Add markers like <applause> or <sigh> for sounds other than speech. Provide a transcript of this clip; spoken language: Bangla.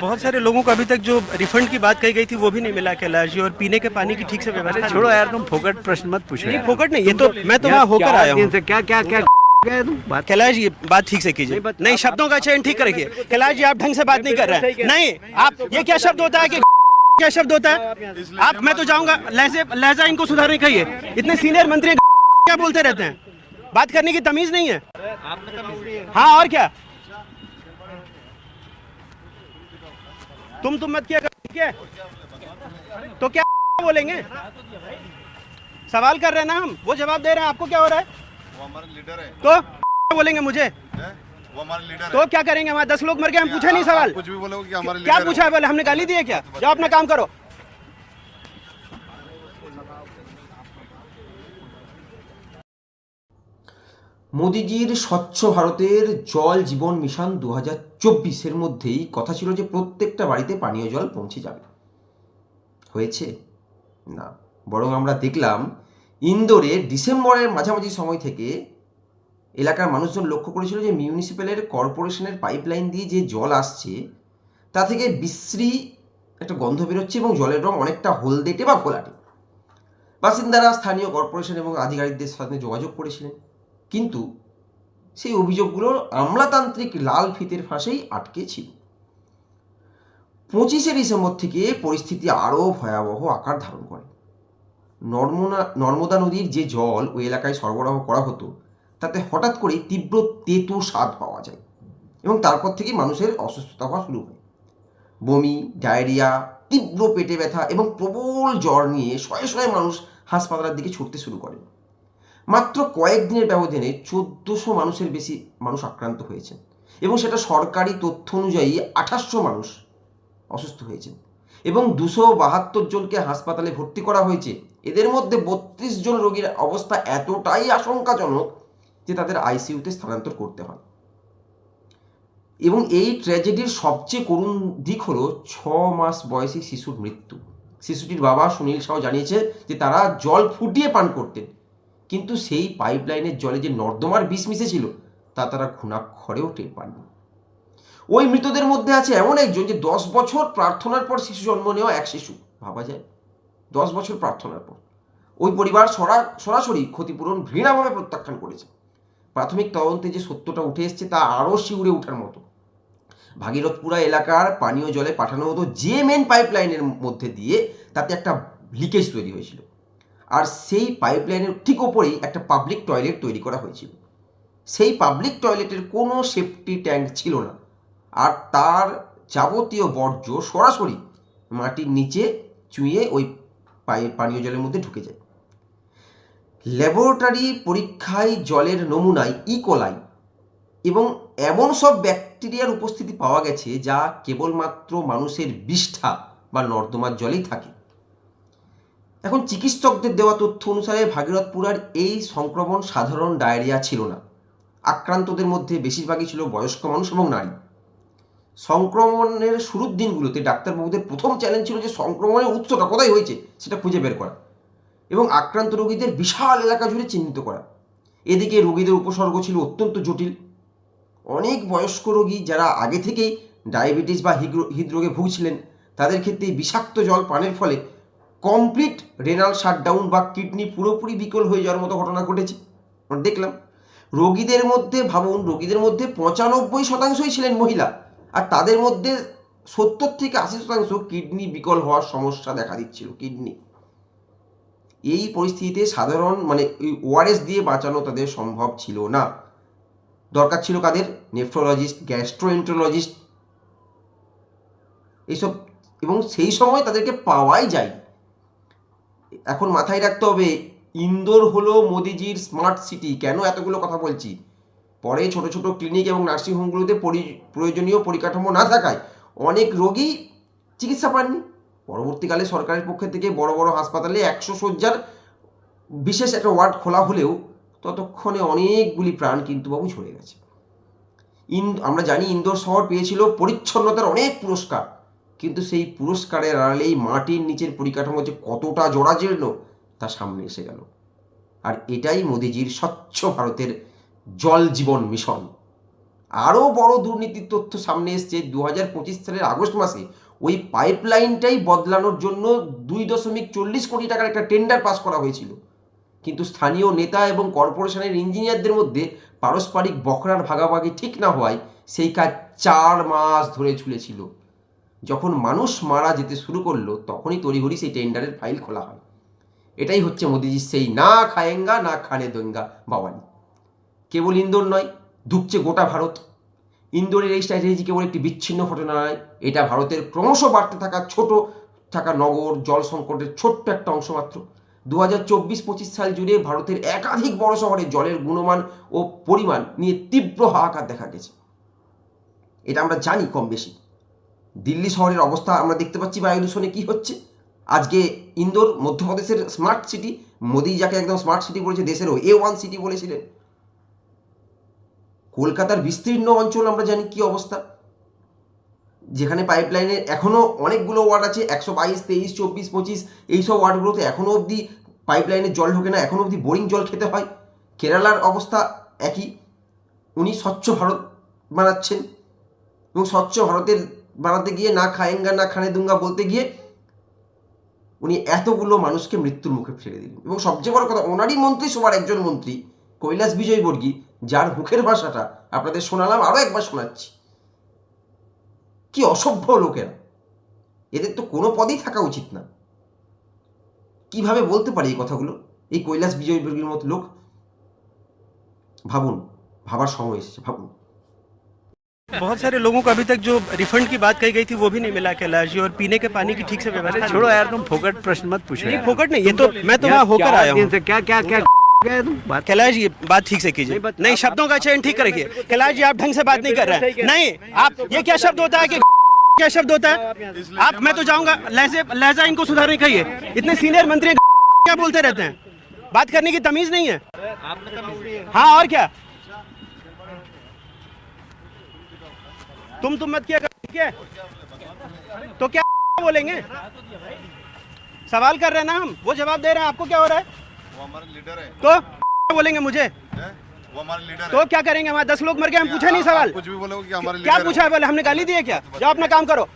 बहुत सारे लोगों को अभी तक जो रिफंड की बात कही गई थी वो भी नहीं मिला कैलाश जी और पीने के पानी की ठीक से व्यवस्था छोड़ो यार तुम फोकट प्रश्न मत पूछो नहीं फोकट नहीं ये तो मैं तो वहाँ होकर आया हूँ। क्या क्या क्या बात कैलाश जी बात ठीक से कीजिए। नहीं, शब्दों का चयन ठीक रखिए कैलाश जी आप ढंग से बात नहीं कर रहे हैं। नहीं आप ये क्या शब्द होता है कि क्या शब्द होता है? आप मैं तो जाऊँगा लहजे लहजा इनको सुधारने कहिए इतने सीनियर मंत्री क्या बोलते रहते हैं? बात करने की तमीज नहीं है। हाँ और क्या? तुम तुम मत किया करो, ठीक है? तो क्या बोलेंगे? सवाल कर रहे हैं ना हम? वो जवाब दे रहे हैं आपको क्या हो रहा है? वो हमारे लीडर है। तो बोलेंगे मुझे। वो हमारे लीडर तो क्या करेंगे हमारे दस लोग मर गए हम पूछे नहीं सवाल। कुछ भी बोलोगे क्या पूछा है बोले? हमने गाली दी है क्या? जो अपना काम करो। মোদিজির স্বচ্ছ ভারতের জল জীবন মিশন দু হাজার চব্বিশের মধ্যেই কথা ছিল যে প্রত্যেকটা বাড়িতে পানীয় জল পৌঁছে যাবে। হয়েছে? না। বরং আমরা দেখলাম ইন্দোরে ডিসেম্বরের মাঝামাঝি সময় থেকে এলাকার মানুষজন লক্ষ্য করেছিল যে মিউনিসিপ্যালের কর্পোরেশনের পাইপলাইন দিয়ে যে জল আসছে, তা থেকে বিশ্রী একটা গন্ধ বেরোচ্ছে এবং জলের রং অনেকটা হলদেটে বা ঘোলাটে বাসিন্দারা স্থানীয় কর্পোরেশন এবং আধিকারিকদের সাথে যোগাযোগ করেছিলেন। কিন্তু সেই অভিযোগগুলো আমলাতান্ত্রিক লাল ফিতের ফাঁসেই আটকে ছিল। পঁচিশে ডিসেম্বর থেকে পরিস্থিতি আরও ভয়াবহ আকার ধারণ করে। নর্মনা, নর্মদা নদীর যে জল ওই এলাকায় সরবরাহ করা হতো, তাতে হঠাৎ করেই তীব্র তেতু স্বাদ পাওয়া যায় এবং তারপর থেকেই মানুষের অসুস্থতা হওয়া শুরু হয়। বমি, ডায়রিয়া, তীব্র পেটে ব্যথা এবং প্রবল জ্বর নিয়ে শয়ে শয়ে মানুষ হাসপাতালের দিকে ছুটতে শুরু করে। মাত্র কয়েকদিনের ব্যবধানে চোদ্দোশো মানুষের বেশি মানুষ আক্রান্ত হয়েছেন এবং সেটা সরকারি তথ্য অনুযায়ী আঠাশশো মানুষ অসুস্থ হয়েছেন এবং দুশো বাহাত্তর জনকে হাসপাতালে ভর্তি করা হয়েছে। এদের মধ্যে বত্রিশ জন রোগীর অবস্থা এতটাই আশঙ্কাজনক যে তাদের আইসিইউতে স্থানান্তর করতে হয়। এবং এই ট্র্যাজেডির সবচেয়ে করুণ দিক হলো ছ মাস বয়সী শিশুর মৃত্যু। শিশুটির বাবা সুনীল সাউ জানিয়েছে যে তারা জল ফুটিয়ে পান করতেন। কিন্তু সেই পাইপলাইনের জলে যে নর্দমার বিষ মিশেছিল, তা তারা ঘুণাক্ষরেও টের পাননি। ওই মৃতদের মধ্যে আছে এমন একজন যে দশ বছর প্রার্থনার পর শিশু জন্ম নেওয়া এক শিশু, ভাবা যায়। দশ বছর প্রার্থনার পর। ওই পরিবার সরা, সরাসরি ক্ষতিপূরণ ঘৃণাভাবে প্রত্যাখ্যান করেছে। প্রাথমিক তদন্তে যে সত্যটা উঠে এসছে, তা আরও শিউরে ওঠার মতো। ভাগীরথপুরা এলাকার পানীয় জলে পাঠানো হতো যে মেন পাইপলাইনের মধ্যে দিয়ে, তাতে একটা লিকেজ তৈরি হয়েছিল। আর সেই পাইপলাইনের ঠিক ওপরেই একটা পাবলিক টয়লেট তৈরি করা হয়েছিল। সেই পাবলিক টয়লেটের কোনো সেফটি ট্যাঙ্ক ছিল না। আর তার যাবতীয় বর্জ্য সরাসরি মাটির নিচে চুঁয়ে ওই পানীয় জলের মধ্যে ঢুকে যায়। ল্যাবরেটরি পরীক্ষায় জলের নমুনায় ইকোলাই এবং এমন সব ব্যাকটেরিয়ার উপস্থিতি পাওয়া গেছে যা কেবলমাত্র মানুষের বিষ্ঠা বা নর্দমার জলেই থাকে। এখন চিকিৎসকদের দেওয়া তথ্য অনুসারে ভাগীরথপুরার এই সংক্রমণ সাধারণ ডায়রিয়া ছিল না। আক্রান্তদের মধ্যে বেশিরভাগই ছিল বয়স্ক মানুষ এবং নারী। সংক্রমণের শুরুর দিনগুলোতে ডাক্তারবাবুদের প্রথম চ্যালেঞ্জ ছিল যে সংক্রমণের উৎসটা কোথায় হয়েছে, সেটা খুঁজে বের করা এবং আক্রান্ত রোগীদের বিশাল এলাকা জুড়ে চিহ্নিত করা। এদিকে রোগীদের উপসর্গ ছিল অত্যন্ত জটিল। অনেক বয়স্ক রোগী যারা আগে থেকেই ডায়াবেটিস বা হৃদরোগে ভুগছিলেন, তাদের ক্ষেত্রে বিষাক্ত জল পানের ফলে কমপ্লিট রেনাল শাটডাউন বা কিডনি পুরোপুরি বিকল হয়ে যাওয়ার মতো ঘটনা ঘটেছে। দেখলাম, রোগীদের মধ্যে, ভাবুন, রোগীদের মধ্যে পঁচানব্বই শতাংশই ছিলেন মহিলা, আর তাদের মধ্যে সত্তর থেকে আশি শতাংশ কিডনি বিকল হওয়ার সমস্যা দেখা দিচ্ছিল কিডনি এই পরিস্থিতিতে সাধারণ মানে ওআরএস দিয়ে বাঁচানো তাদের সম্ভব ছিল না। দরকার ছিল কাদের? নেফ্রোলজিস্ট গ্যাস্ট্রোএন্ট্রোলজিস্ট এইসব, এবং সেই সময় তাদেরকে পাওয়াই যায় এখন মাথায় রাখতে হবে, ইন্দোর হলো মোদিজির স্মার্ট সিটি কেন এতগুলো কথা বলছি? পরে ছোট ছোট ক্লিনিক এবং নার্সিংহোমগুলোতে পরি- প্রয়োজনীয় পরিকাঠামো না থাকায় অনেক রোগী চিকিৎসা পাননি। পরবর্তীকালে সরকারের পক্ষ থেকে বড় বড় হাসপাতালে একশো শয্যার বিশেষ একটা ওয়ার্ড খোলা হলেও ততক্ষণে অনেকগুলি প্রাণ কিন্তু বাবু ঝরে গেছে। ইন, আমরা জানি ইন্দোর শহর পেয়েছিল পরিচ্ছন্নতার অনেক পুরস্কার। কিন্তু সেই পুরস্কারের আড়ালেই মাটির নিচের পরিকাঠামো যে কতটা জরাজীর্ণ, তা সামনে এসে গেল। আর এটাই মোদিজির স্বচ্ছ ভারতের জল জীবন মিশন। আরও বড় দুর্নীতির তথ্য সামনে এসছে দু হাজার পঁচিশ সালের আগস্ট মাসে। ওই পাইপলাইনটাই বদলানোর জন্য দুই দশমিক চল্লিশ কোটি টাকার একটা টেন্ডার পাস করা হয়েছিল। কিন্তু স্থানীয় নেতা এবং কর্পোরেশনের ইঞ্জিনিয়ারদের মধ্যে পারস্পরিক বকরার ভাগাভাগি ঠিক না হওয়ায় সেই কাজ চার মাস ধরে ঝুলেছিল যখন মানুষ মারা যেতে শুরু করল, তখনই তড়িঘড়ি সেই টেন্ডারের ফাইল খোলা হয়। এটাই হচ্ছে মোদিজির সেই না খায়েঙ্গা, না খানে দঙ্গা বাওয়ালি। কেবল ইন্দোর নয়, ডুবছে গোটা ভারত। ইন্দোরের এই স্ট্র্যাটেজি কেবল একটি বিচ্ছিন্ন ঘটনা নয়, এটা ভারতের ক্রমশ বাড়তে থাকা, ছোট থাকা নগর, জল সংকটের ছোট্ট একটা অংশ মাত্র। দু হাজার চব্বিশ পঁচিশ সাল জুড়ে ভারতের একাধিক বড় শহরে জলের গুণমান ও পরিমাণ নিয়ে তীব্র হাহাকার দেখা গেছে। এটা আমরা জানি কম বেশি। দিল্লি শহরের অবস্থা আমরা দেখতে পাচ্ছি বায়ু দূষণে কী হচ্ছে? আজকে ইন্দোর, মধ্যপ্রদেশের স্মার্ট সিটি মোদি যাকে একদম স্মার্ট সিটি বলেছে, দেশেরও এ ওয়ান সিটি বলেছিলেন। কলকাতার বিস্তীর্ণ অঞ্চল আমরা জানি কি অবস্থা। যেখানে পাইপলাইনের এখনও অনেকগুলো ওয়ার্ড আছে, একশো বাইশ, তেইশ, চব্বিশ, পঁচিশ, এইসব ওয়ার্ডগুলোতে এখনও অবধি পাইপলাইনের জল ঢোকে না এখনও অবধি বোরিং জল খেতে হয়। কেরালার অবস্থা একই। উনি স্বচ্ছ ভারত বানাচ্ছেন এবং স্বচ্ছ ভারতের বানাতে গিয়ে না খায়েঙ্গা না খানে দুঙ্গা বলতে গিয়ে উনি এতগুলো মানুষকে মৃত্যুর মুখে ফেলে দিলেন। এবং সবচেয়ে বড় কথা, ওনারই মন্ত্রী সবার একজন মন্ত্রী, কৈলাস বিজয়বর্গী যার মুখের ভাষাটা আপনাদের শোনালাম আরও একবার শোনাচ্ছি। কি অসভ্য লোকেরা। এদের তো কোনো পদেই থাকা উচিত না। কীভাবে বলতে পারে এই কথাগুলো? এই কৈলাস বিজয়বর্গীর মতো লোক? ভাবুন, ভাবার সময় এসেছে, ভাবুন। बहुत सारे लोगों को अभी तक जो रिफंड की बात कही गई थी वो भी नहीं मिला कैलाश जी और पीने के पानी की ठीक से व्यवस्था छोड़ो यार तुम फोकट प्रश्न मत पूछो नहीं फोकट नहीं ये तो मैं तो वहाँ होकर आया हूँ। क्या क्या क्या कैलाश जी बात ठीक से कीजिए। नहीं शब्दों का चयन ठीक रखिए कैलाश जी आप ढंग से बात नहीं कर रहे हैं। नहीं आप ये क्या शब्द होता है कि <laughs> क्या शब्द होता है? आप मैं तो जाऊँगा लहजे लहजा इनको सुधारने का ही इतने सीनियर मंत्री <laughs> क्या बोलते रहते हैं? बात करने की तमीज नहीं है। हाँ और क्या? तुम तुम मत किया कर ठीक है? तो क्या बोलेंगे? सवाल कर रहे हैं ना हम? वो जवाब दे रहे हैं आपको क्या हो रहा है? वो हमारे लीडर है। तो बोलेंगे मुझे। वो हमारे लीडर तो क्या करेंगे हमारे दस लोग मर गए हम पूछे नहीं सवाल। कुछ भी बोलोगे क्या पूछा है बोले? हमने गाली दी है क्या? जो अपना काम करो।